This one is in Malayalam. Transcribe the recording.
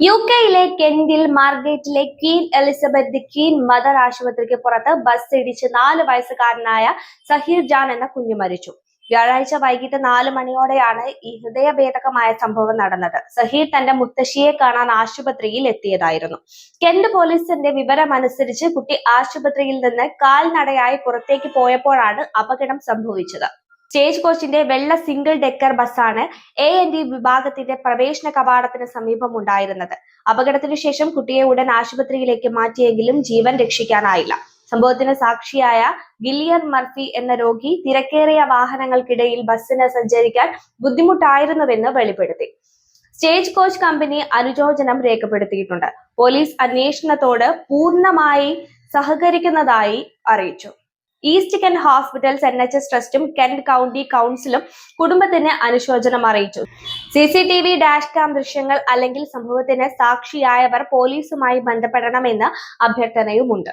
യു കെയിലെ കെന്റിൽ മാർഗേറ്റിലെ queen Elizabeth the queen mother ആശുപത്രിക്ക് പുറത്ത് ബസ് ഇടിച്ച് നാല് വയസ്സുകാരനായ സഹീർ ജാൻ എന്ന കുഞ്ഞു മരിച്ചു. വ്യാഴാഴ്ച വൈകിട്ട് നാല് മണിയോടെയാണ് ഈ ഹൃദയഭേദകമായ സംഭവം നടന്നത്. സഹീർ തന്റെ മുത്തശ്ശിയെ കാണാൻ ആശുപത്രിയിൽ എത്തിയതായിരുന്നു. കെന്റ് പോലീസിന്റെ വിവരമനുസരിച്ച് കുട്ടി ആശുപത്രിയിൽ നിന്ന് കാൽനടയായി പുറത്തേക്ക് പോയപ്പോഴാണ് അപകടം സംഭവിച്ചത്. സ്റ്റേജ് കോച്ചിന്റെ വെള്ള സിംഗിൾ ഡെക്കർ ബസ്സാണ് എ എൻ ഡി വിഭാഗത്തിന്റെ പ്രവേശന കവാടത്തിന് സമീപം ഉണ്ടായിരുന്നത്. അപകടത്തിനു ശേഷം കുട്ടിയെ ഉടൻ ആശുപത്രിയിലേക്ക് മാറ്റിയെങ്കിലും ജീവൻ രക്ഷിക്കാനായില്ല. സംഭവത്തിന് സാക്ഷിയായ ഗില്ലിയൻ മർഫി എന്ന രോഗി തിരക്കേറിയ വാഹനങ്ങൾക്കിടയിൽ ബസ്സിന് സഞ്ചരിക്കാൻ ബുദ്ധിമുട്ടായിരുന്നുവെന്ന് വെളിപ്പെടുത്തി. സ്റ്റേജ് കോച്ച് കമ്പനി അനുശോചനം രേഖപ്പെടുത്തിയിട്ടുണ്ട്. പോലീസ് അന്വേഷണത്തോട് പൂർണമായി സഹകരിക്കുന്നതായി അറിയിച്ചു. East Kent hospitals N H S ട്രസ്റ്റും Kent county കൗൺസിലും കുടുംബത്തിന് അനുശോചനം അറിയിച്ചു. C C T V dash cam ദൃശ്യങ്ങൾ അല്ലെങ്കിൽ സംഭവത്തിന് സാക്ഷിയായവർ പോലീസുമായി ബന്ധപ്പെടണമെന്ന് അഭ്യർത്ഥനയുമുണ്ട്.